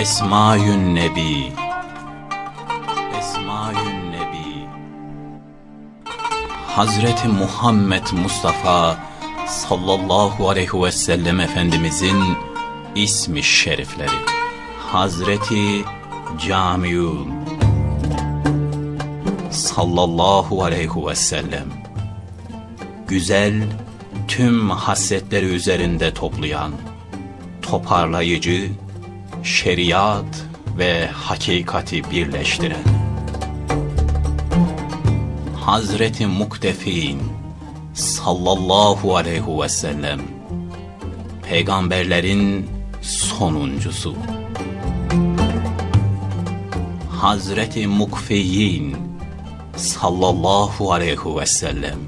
Esmaün Nebi. Esmaün Nebi. Hazreti Muhammed Mustafa sallallahu aleyhi ve sellem Efendimizin ismi şerifleri. Hazreti Camiun sallallahu aleyhi ve sellem. Güzel tüm hasletleri üzerinde toplayan toparlayıcı şeriat ve hakikati birleştiren. Hazreti Muktefin sallallahu aleyhi ve sellem peygamberlerin sonuncusu. Hazreti Mukfeyin sallallahu aleyhi ve sellem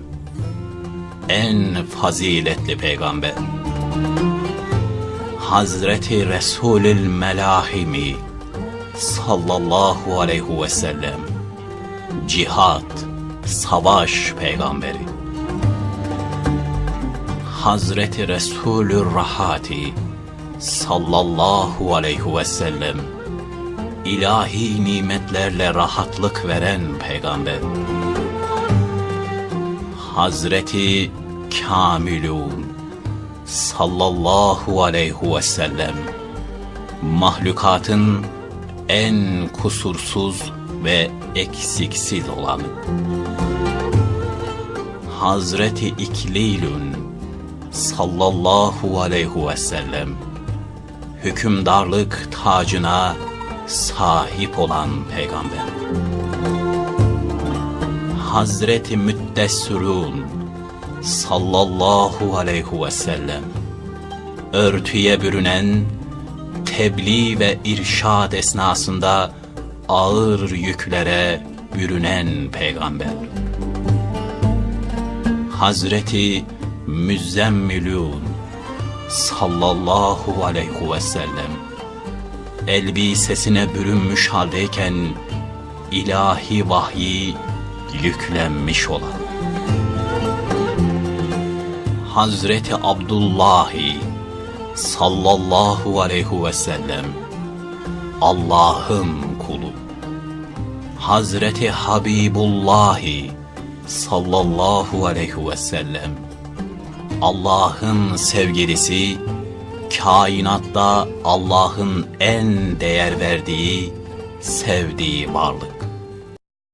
en faziletli peygamber Hazreti Resulül Melahimi sallallahu aleyhi ve sellem. Cihat, savaş peygamberi. Hazreti Resulü Rahati sallallahu aleyhi ve sellem. İlahi nimetlerle rahatlık veren peygamber. Hazreti Kamilun sallallahu aleyhi ve sellem. Mahlukatın en kusursuz ve eksiksiz olanı Hazreti İklilün sallallahu aleyhi ve sellem hükümdarlık tacına sahip olan peygamber. Hazreti Müddessirun sallallahu aleyhi ve sellem. Örtüye bürünen tebliğ ve irşad esnasında ağır yüklere bürünen peygamber. Hazreti Müzzemmilun sallallahu aleyhi ve sellem elbisesine bürünmüş haldeyken ilahi vahyi yüklenmiş olan Hazreti Abdullahi sallallahu aleyhi ve sellem Allah'ın kulu. Hazreti Habibullahi sallallahu aleyhi ve sellem Allah'ın sevgilisi kainatta Allah'ın en değer verdiği sevdiği varlık